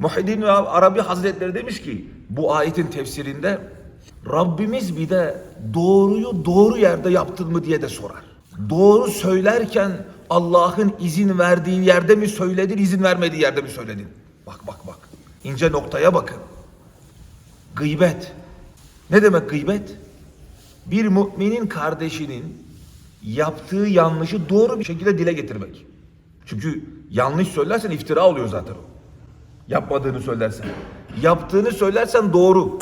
Muhiddin Arabi Hazretleri demiş ki bu ayetin tefsirinde Rabbimiz bir de doğruyu doğru yerde yaptın mı diye de sorar. Doğru söylerken Allah'ın izin verdiği yerde mi söyledin, izin vermediği yerde mi söyledin? Bak bak bak. İnce noktaya bakın. Gıybet. Ne demek gıybet? Bir müminin kardeşinin yaptığı yanlışı doğru bir şekilde dile getirmek. Çünkü yanlış söylersen iftira oluyor zaten o. Yapmadığını söylersen. Yaptığını söylersen doğru.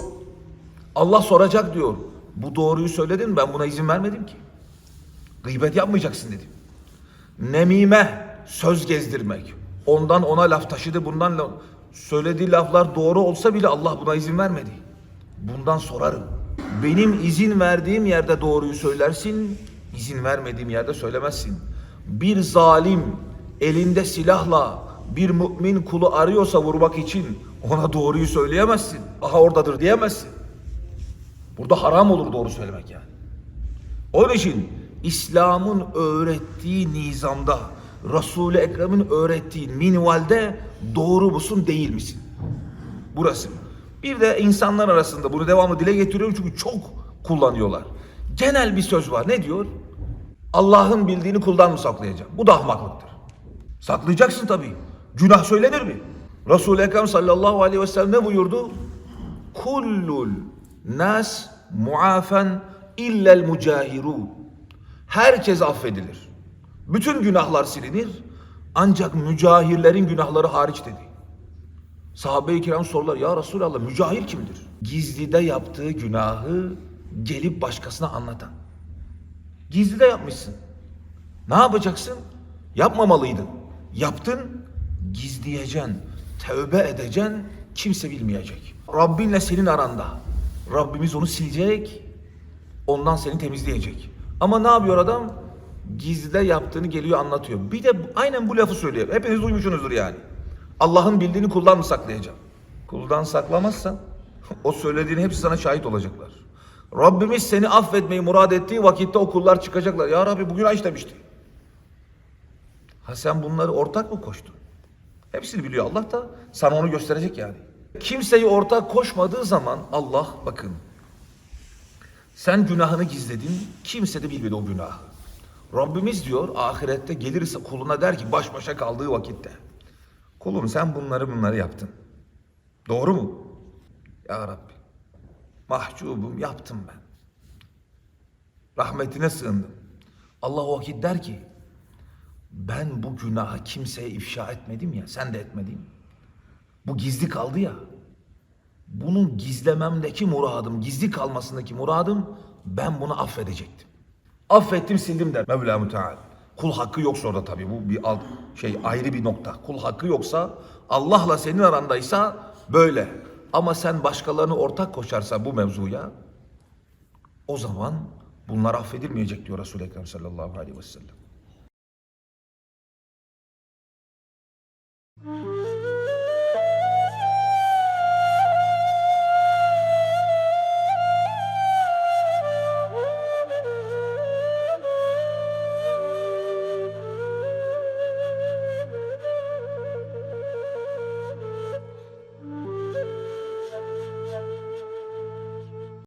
Allah soracak diyor. Bu doğruyu söyledin? Ben buna izin vermedim ki. Gıybet yapmayacaksın dedim. Nemime, söz gezdirmek. Ondan ona laf taşıdı, bundan la- söylediği laflar doğru olsa bile Allah buna izin vermedi. Bundan sorarım. Benim izin verdiğim yerde doğruyu söylersin, izin vermediğim yerde söylemezsin. Bir zalim elinde silahla bir mümin kulu arıyorsa vurmak için ona doğruyu söyleyemezsin. Aha oradadır diyemezsin. Burada haram olur doğru söylemek yani. Onun için İslam'ın öğrettiği nizamda, Resul-i Ekrem'in öğrettiği minvalde doğru musun değil misin? Burası. Bir de insanlar arasında bunu devamlı dile getiriyorum çünkü çok kullanıyorlar. Genel bir söz var. Ne diyor? Allah'ın bildiğini kuldan mı saklayacağım? Bu da ahmaklıktır. Saklayacaksın tabii. Günah söylenir mi? Resul-i Ekrem sallallahu aleyhi ve sellem ne buyurdu? Kullul nas muafen illel mucahirun. Herkes affedilir. Bütün günahlar silinir. Ancak mücahirlerin günahları hariç dedi. Sahabe-i kiram sorular ya Resulallah mücahir kimdir? Gizlide yaptığı günahı gelip başkasına anlatan. Gizlide yapmışsın. Ne yapacaksın? Yapmamalıydın. Yaptın, gizleyeceksin, tövbe edeceksin, kimse bilmeyecek. Rabbinle senin aranda. Rabbimiz onu silecek, ondan seni temizleyecek. Ama ne yapıyor adam? Gizlide yaptığını geliyor anlatıyor. Bir de aynen bu lafı söylüyor. Hepiniz duymuşsunuzdur yani. Allah'ın bildiğini kuldan mı saklayacağım? Kuldan saklamazsan o söylediğin hepsi sana şahit olacaklar. Rabbimiz seni affetmeyi murad ettiği vakitte o kullar çıkacaklar. Ya Rabbi bugün işlemişti. Ha sen bunları ortak mı koştun? Hepsini biliyor Allah da sana onu gösterecek yani. Kimseyi ortak koşmadığı zaman Allah bakın sen günahını gizledin kimse de bilmedi o günahı. Rabbimiz diyor ahirette gelirse kuluna der ki baş başa kaldığı vakitte. Kulum sen bunları bunları yaptın. Doğru mu? Ya Rabbi mahcubum yaptım ben. Rahmetine sığındım. Allah o vakit der ki ben bu günahı kimseye ifşa etmedim ya sen de etmedin. Bu gizli kaldı ya. Bunun gizlememdeki muradım, gizli kalmasındaki muradım ben bunu affedecektim. Affettim sildim der Mevla Müteal. Kul hakkı yoksa orada tabii bu bir alt, şey ayrı bir nokta. Kul hakkı yoksa Allah'la senin arandaysa böyle. Ama sen başkalarını ortak koşarsa bu mevzuya o zaman bunlar affedilmeyecek diyor Resul-i Ekrem sallallahu aleyhi ve sellem.